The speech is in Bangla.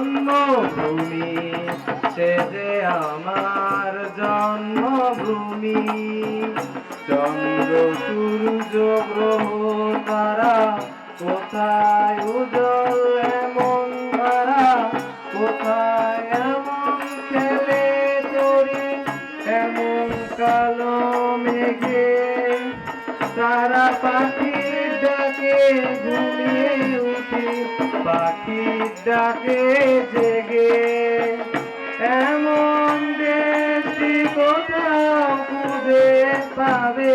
জন্মভূমি সে যে আমার জন্মভূমি। চন্দ্র সূর্য গ্রহ তারা কোথায় উজ্জ্বল এমন তারা কোথায় এমন খেলে চড়ে এমন কালো মেঘে। তারা পাখির ডাকে ঘুমিয়ে ডাকে জেগে এমন দেশটি কোথাও খুঁজে পাবে?